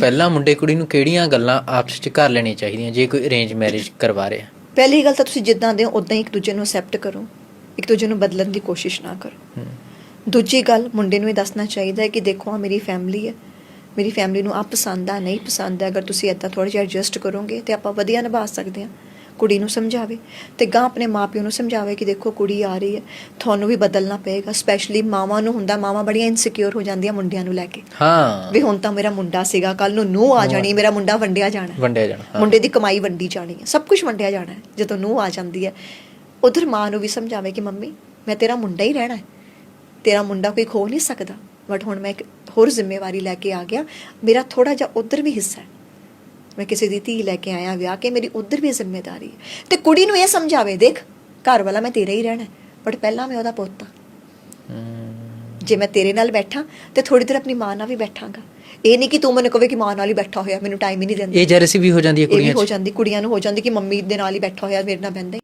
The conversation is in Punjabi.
ਪਹਿਲਾਂ ਮੁੰਡੇ ਕੁੜੀ ਨੂੰ ਕਿਹੜੀਆਂ ਗੱਲਾਂ ਆਪਸ ਵਿੱਚ ਕਰ ਲੈਣੀਆਂ ਚਾਹੀਦੀਆਂ ਜੇ ਕੋਈ ਅਰੇਂਜ ਮੈਰਿਜ ਕਰਵਾ ਰਿਹਾ? ਪਹਿਲੀ ਗੱਲ ਤਾਂ ਤੁਸੀਂ ਜਿੱਦਾਂ ਦੇ ਹੋ ਉਦਾਂ ਹੀ ਇੱਕ ਦੂਜੇ ਨੂੰ ਅਸੈਪਟ ਕਰੋ। ਇੱਕ ਦੂਜੇ ਨੂੰ ਬਦਲਣ ਦੀ ਕੋਸ਼ਿਸ਼ ਨਾ ਕਰੋ। ਦੂਜੀ ਗੱਲ ਮੁੰਡੇ ਨੂੰ ਇਹ ਦੱਸਣਾ ਚਾਹੀਦਾ ਹੈ ਕਿ ਦੇਖੋ ਆ ਮੇਰੀ ਫੈਮਿਲੀ ਹੈ। ਮੇਰੀ ਫੈਮਿਲੀ ਨੂੰ ਆ ਪਸੰਦ ਆ ਨਹੀਂ ਪਸੰਦ ਹੈ। ਅਗਰ ਤੁਸੀਂ ਇਦਾਂ ਥੋੜਾ ਜਿਹਾ ਐਡਜਸਟ ਕਰੋਗੇ ਤੇ ਆਪਾਂ ਵਧੀਆ ਨਿਭਾ ਸਕਦੇ ਹਾਂ। ਕੁੜੀ ਨੂੰ ਸਮਝਾਵੇ ਤੇ ਗਾਂ ਆਪਣੇ ਮਾਪਿਓ ਨੂੰ ਸਮਝਾਵੇ ਕਿ ਦੇਖੋ ਕੁੜੀ ਆ ਰਹੀ ਹੈ ਤੁਹਾਨੂੰ ਵੀ ਬਦਲਣਾ ਪਏਗਾ ਸਪੈਸ਼ਲੀ ਮਾਵਾਂ ਨੂੰ ਹੁੰਦਾ ਮਾਵਾਂ ਬੜੀਆਂ ਇਨਸਿਕਿਉਰ ਹੋ ਜਾਂਦੀਆਂ ਮੁੰਡਿਆਂ ਨੂੰ ਲੈ ਕੇ। ਹਾਂ। ਵੀ ਹੁਣ ਤਾਂ ਮੇਰਾ ਮੁੰਡਾ ਸੀਗਾ ਕੱਲ ਨੂੰ ਨੂੰਹ ਆ ਜਾਣੀ ਮੇਰਾ ਮੁੰਡਾ ਵੰਡਿਆ ਜਾਣਾ। ਵੰਡਿਆ ਜਾਣਾ। ਮੁੰਡੇ ਦੀ ਕਮਾਈ ਵੰਡੀ ਜਾਣੀ ਹੈ ਸਭ ਕੁਝ ਵੰਡਿਆ ਜਾਣਾ ਹੈ ਜਦੋਂ ਨੂੰਹ ਆ ਜਾਂਦੀ ਹੈ। ਉਧਰ ਮਾਂ ਨੂੰ ਵੀ ਸਮਝਾਵੇ ਕਿ ਮੰਮੀ ਮੈਂ ਤੇਰਾ ਮੁੰਡਾ ਹੀ ਰਹਿਣਾ ਹੈ। ਤੇਰਾ ਮੁੰਡਾ ਕੋਈ ਖੋ ਨਹੀਂ ਸਕਦਾ ਬਟ ਹੁਣ ਮੈਂ ਇੱਕ ਹੋਰ ਜ਼ਿੰਮੇਵਾਰੀ ਲੈ ਕੇ ਆ ਗਿਆ ਮੇਰਾ ਥੋੜਾ ਜਿਹਾ ਉਧਰ ਵੀ ਹਿੱਸਾ ਹੈ। ਮੈਂ ਕਿਸੇ ਦੀ ਧੀ ਲੈ ਕੇ ਆਇਆ ਵਿਆਹ ਕੇ ਮੇਰੀ ਉਧਰ ਵੀ ਜ਼ਿੰਮੇਵਾਰੀ ਹੈ। ਤੇ ਕੁੜੀ ਨੂੰ ਇਹ ਸਮਝਾਵੇ ਦੇਖ ਘਰ ਵਾਲਾ ਮੈਂ ਤੇਰਾ ਹੀ ਰਹਿਣਾ ਬਟ ਪਹਿਲਾਂ ਮੈਂ ਉਹਦਾ ਪੁੱਤ ਹਾਂ। ਹੂੰ। ਜੇ ਮੈਂ ਤੇਰੇ ਨਾਲ ਬੈਠਾ ਤੇ ਥੋੜੀ ਦੇਰ ਆਪਣੀ ਮਾਂ ਨਾਲ ਵੀ ਬੈਠਾਂਗਾ। ਇਹ ਨਹੀਂ ਕਿ ਤੂੰ ਮੈਨੂੰ ਕਹੇ ਕਿ ਮਾਂ ਨਾਲ ਹੀ ਬੈਠਾ ਹੋਇਆ ਮੈਨੂੰ ਟਾਈਮ ਹੀ ਨਹੀਂ ਦਿੰਦੀ। ਇਹ ਜੈਲਸੀ ਵੀ ਹੋ ਜਾਂਦੀ ਹੈ ਕੁੜੀਆਂ ਹੋ 'ਚ। ਜਾਂਦੀ ਕੁੜੀਆਂ ਨੂੰ ਹੋ ਜਾਂਦੀ ਕਿ ਮੰਮੀ ਦੇ ਨਾਲ ਹੀ ਬੈਠਾ ਹੋਇਆ ਮੇਰੇ ਨਾਲ ਬੈੰਦਾ